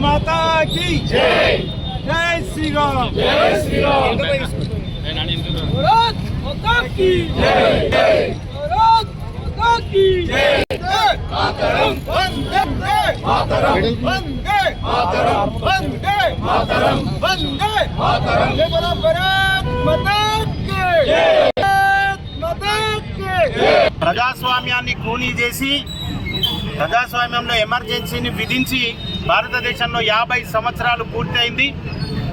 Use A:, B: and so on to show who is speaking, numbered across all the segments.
A: మాతాకి జై జై శ్రీరామ్ జై శ్రీరామ్ మాతాకి జై జై మాతాకి జై మాతరం వందే మాతరం వందే మాతరం వందే మాతరం
B: ప్రజాస్వామ్యాన్ని కూనీ చేసి ప్రజాస్వామ్యంలో ఎమర్జెన్సీని విధించి భారతదేశంలో యాభై సంవత్సరాలు పూర్తయింది.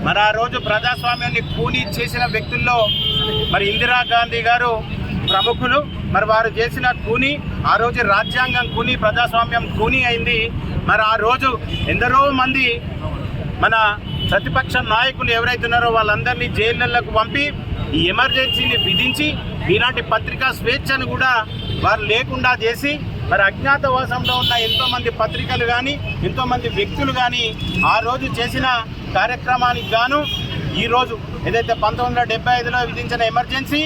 B: మరి ఆ రోజు ప్రజాస్వామ్యాన్ని కూనీ చేసిన వ్యక్తుల్లో మరి ఇందిరాగాంధీ గారు ప్రముఖులు. మరి వారు చేసిన కూని ఆ రోజు రాజ్యాంగం కూని ప్రజాస్వామ్యం కూని అయింది. మరి ఆ రోజు ఎందరో మంది మన ప్రతిపక్ష నాయకులు ఎవరైతే ఉన్నారో వాళ్ళందరినీ జైళ్ళకు పంపి ఈ ఎమర్జెన్సీని విధించి ఇలాంటి పత్రికా స్వేచ్ఛను కూడా వారు లేకుండా చేసి మరి అజ్ఞాతవాసంలో ఉన్న ఎంతోమంది పత్రికలు కానీ ఎంతోమంది వ్యక్తులు కానీ ఆ రోజు చేసిన కార్యక్రమానికి గాను ఈరోజు ఏదైతే పంతొమ్మిది వందల డెబ్బై ఐదులో విధించిన ఎమర్జెన్సీ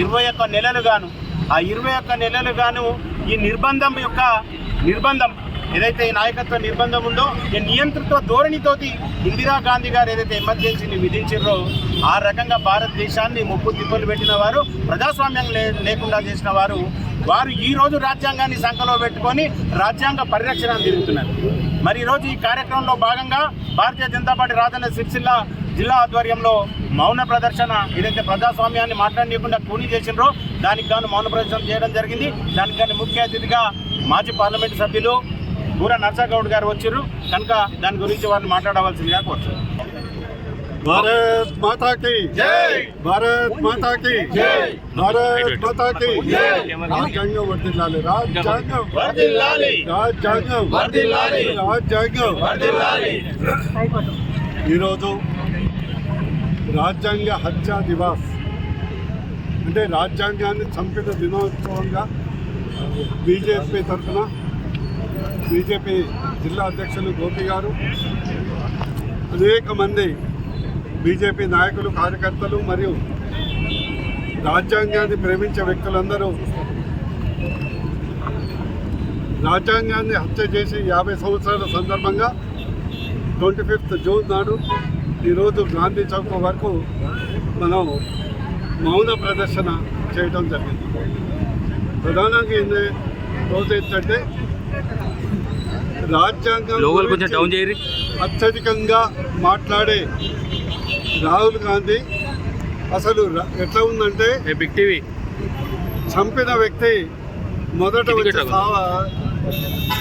B: ఇరవై ఒక్క నెలలు గాను ఆ ఇరవై ఒక్క నెలలు గాను ఈ నిర్బంధం యొక్క నిర్బంధం ఏదైతే ఈ నాయకత్వ నిర్బంధం ఉందో ఈ నియంతృత్వ ధోరణితోటి ఇందిరాగాంధీ గారు ఏదైతే ఎమర్జెన్సీని విధించారో ఆ రకంగా భారతదేశాన్ని ముప్పు తిప్పలు పెట్టిన వారు ప్రజాస్వామ్యం లే- లేకుండా చేసిన వారు వారు ఈ రోజు రాజ్యాంగాన్ని సంఖలో పెట్టుకొని రాజ్యాంగ పరిరక్షణ తిరుగుతున్నారు. మరి ఈరోజు ఈ కార్యక్రమంలో భాగంగా భారతీయ జనతా పార్టీ రాజన్న సిరిసిల్ల జిల్లా ఆధ్వర్యంలో మౌన ప్రదర్శన ఏదైతే ప్రజాస్వామ్యాన్ని మాట్లాడనీయకుండా కూని చేసినరో దానికి గాను మౌన ప్రదర్శన చేయడం జరిగింది. దానికి గాను ముఖ్య అతిథిగా మాజీ పార్లమెంటు సభ్యులు బూర నర్సాగౌడ్ గారు వచ్చారు కనుక దాని గురించి వారిని మాట్లాడవలసిందిగా
C: కోరుతున్నారు భారత్ మాతాకి భారత్ మాతాకి భారత్ మాతాకి రాజ్యాంగం వర్దిల్లాలి రాజ్యాంగం రాజ్యాంగం రాజ్యాంగం ఈరోజు రాజ్యాంగ హత్యా దివాస్. అంటే రాజ్యాంగాన్ని చంపిన దినోత్సవంగా బీజేపీ తరఫున బీజేపీ జిల్లా అధ్యక్షులు గోపి గారు అనేక మంది బీజేపీ నాయకులు కార్యకర్తలు మరియు రాజ్యాంగాన్ని ప్రేమించే వ్యక్తులందరూ రాజ్యాంగాన్ని హత్య చేసి యాభై సంవత్సరాల సందర్భంగా ట్వంటీ ఫిఫ్త్ జూన్ నాడు ఈరోజు గాంధీ చౌక్ వరకు మనం మౌన ప్రదర్శన చేయడం జరిగింది. ప్రధానంగా ఏంది రోజు ఏంటంటే రాజ్యాంగం అత్యధికంగా మాట్లాడే రాహుల్ గాంధీ అసలు ఎట్లా ఉందంటే
D: టీవీ.
C: చంపిన వ్యక్తి మొదట వచ్చి. సావ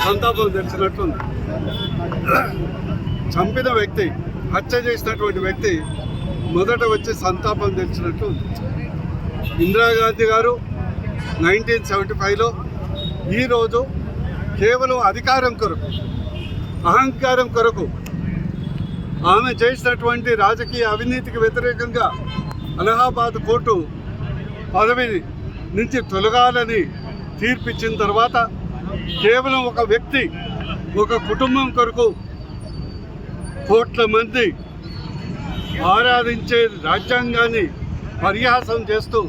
C: సంతాపం తెలిసినట్టుంది చంపిన వ్యక్తి హత్య చేసినటువంటి వ్యక్తి మొదట వచ్చి సంతాపం తెలిసినట్టు ఉంది ఇందిరాగాంధీ గారు నైన్టీన్ సెవెంటీ ఫైవ్లో ఈరోజు కేవలం అధికారం కొరకు అహంకారం కొరకు ఆమె చేసినటువంటి రాజకీయ అవినీతికి వ్యతిరేకంగా అలహాబాద్ కోర్టు పదవి నుంచి తొలగాలని తీర్పిచ్చిన తర్వాత కేవలం ఒక వ్యక్తి ఒక కుటుంబం కొరకు కోట్ల మంది ఆరాధించే రాజ్యాంగాన్ని పరిహాసం చేస్తూ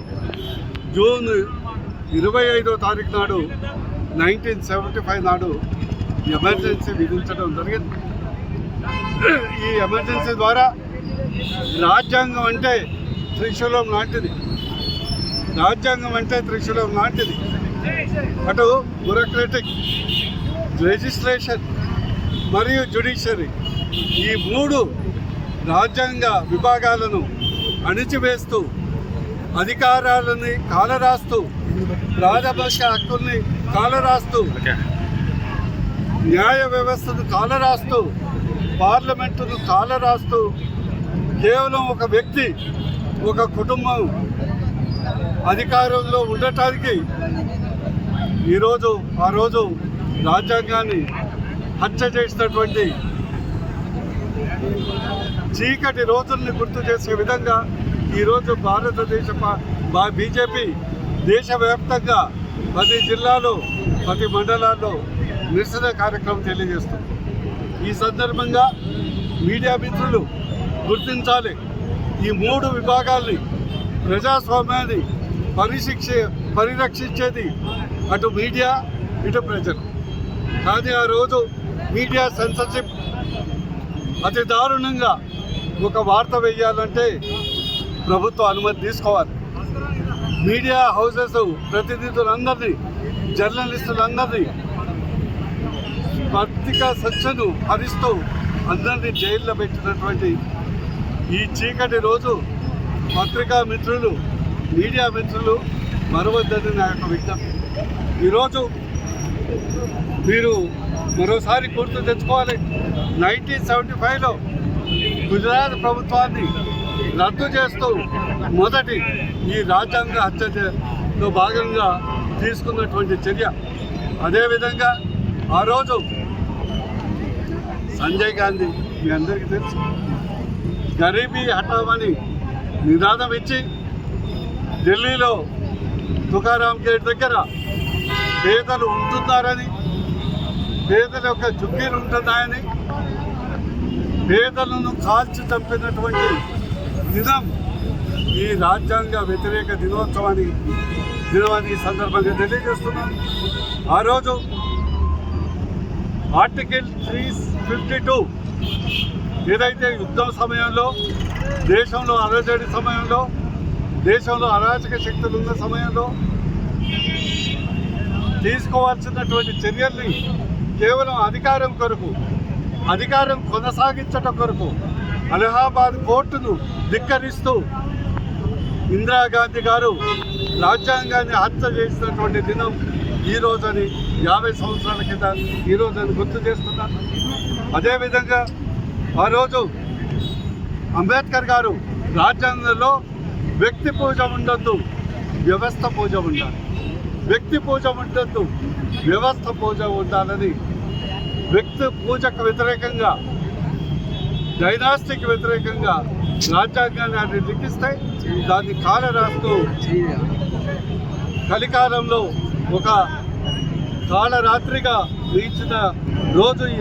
C: జూన్ ఇరవై ఐదో తారీఖు నాడు నైన్టీన్ సెవెంటీ ఫైవ్ నాడు ఎమర్జెన్సీ విధించడం జరిగింది. ఈ ఎమర్జెన్సీ ద్వారా రాజ్యాంగం అంటే త్రిశూలం లాంటిది. రాజ్యాంగం అంటే త్రిశూలం లాంటిది. అటు బ్యూరోక్రటిక్ లెజిస్లేషన్ మరియు జ్యుడిషియరీ ఈ మూడు రాజ్యాంగ విభాగాలను అణిచివేస్తూ అధికారాలని కాలరాస్తూ రాజభాష హక్కుల్ని కాలరాస్తూ న్యాయ వ్యవస్థను కాలరాస్తూ పార్లమెంటును కాలరాస్తూ కేవలం ఒక వ్యక్తి ఒక కుటుంబం అధికారంలో ఉండటానికి ఈరోజు ఆ రోజు రాజ్యాంగాన్ని హత్య చేసినటువంటి చీకటి రోజుల్ని గుర్తు చేసే విధంగా ఈరోజు భారతదేశ బీజేపీ దేశవ్యాప్తంగా ప్రతి జిల్లాలో ప్రతి మండలాల్లో నిరసన కార్యక్రమం తెలియజేస్తుంది. ఈ సందర్భంగా మీడియా మిత్రులు గుర్తించాలి. ఈ మూడు విభాగాల్ని ప్రజాస్వామ్యాన్ని పరిశిక్ష పరిరక్షించేది అటు మీడియా ఇటు ప్రజలు. కానీ ఆ రోజు మీడియా సెన్సర్షిప్ అతి దారుణంగా ఒక వార్త వేయాలంటే ప్రభుత్వ అనుమతి తీసుకోవాలి. మీడియా హౌసెస్ ప్రతినిధులందరినీ జర్నలిస్టులందరినీ పత్రికా స్వచ్ఛను హరిస్తూ అందరినీ జైల్లో పెట్టినటువంటి ఈ చీకటి రోజు పత్రికా మిత్రులు మీడియా మిత్రులు మరవద్దని నా యొక్క విజ్ఞప్తి. ఈరోజు మీరు మరోసారి గుర్తు తెచ్చుకోవాలి. నైన్టీన్ సెవెంటీ ఫైవ్లో గుజరాత్ ప్రభుత్వాన్ని రద్దు చేస్తూ మొదటి ఈ రాజ్యాంగ హత్యలో భాగంగా తీసుకున్నటువంటి చర్య. అదేవిధంగా ఆ రోజు సంజయ్ గాంధీ మీ అందరికీ తెలుసు. గరీబీ హఠామని నినాదం ఇచ్చి ఢిల్లీలో తుకారాం గేట్ దగ్గర పేదలు ఉంటున్నారని పేదల యొక్క చుక్కీలు ఉంటున్నాయని పేదలను కాల్చి చంపినటువంటి దినం ఈ రాజ్యాంగ వ్యతిరేక దినోత్సవాన్ని దినమని ఈ సందర్భంగా తెలియజేస్తున్నాను. ఆ రోజు ఆర్టికల్ త్రీ ఫిఫ్టీ టూ. ఏదైతే యుద్ధం సమయంలో దేశంలో అలజడి సమయంలో దేశంలో అరాచక శక్తులు ఉన్న సమయంలో తీసుకోవాల్సినటువంటి చర్యల్ని కేవలం అధికారం కొరకు అధికారం కొనసాగించటం కొరకు అలహాబాద్ కోర్టును ధిక్కరిస్తూ ఇందిరాగాంధీ గారు రాజ్యాంగాన్ని హత్య చేసినటువంటి దినం ఈ రోజని యాభై సంవత్సరాల కింద ఈ అని గుర్తు చేస్తున్నాను అదేవిధంగా ఆ రోజు అంబేద్కర్ గారు రాజ్యాంగంలో వ్యక్తి పూజ ఉండొద్దు వ్యవస్థ పూజ ఉండాలి. వ్యక్తి పూజ ఉండొద్దు వ్యవస్థ పూజ ఉండాలని వ్యక్తి పూజకు వ్యతిరేకంగా డైనాస్టిక్ వ్యతిరేకంగా రాజ్యాంగాన్ని లిఖిస్తే దాన్ని కాల రాస్తూ కలికాలంలో ఒక కాలరాత్రిగా వీచిన రోజు ఈ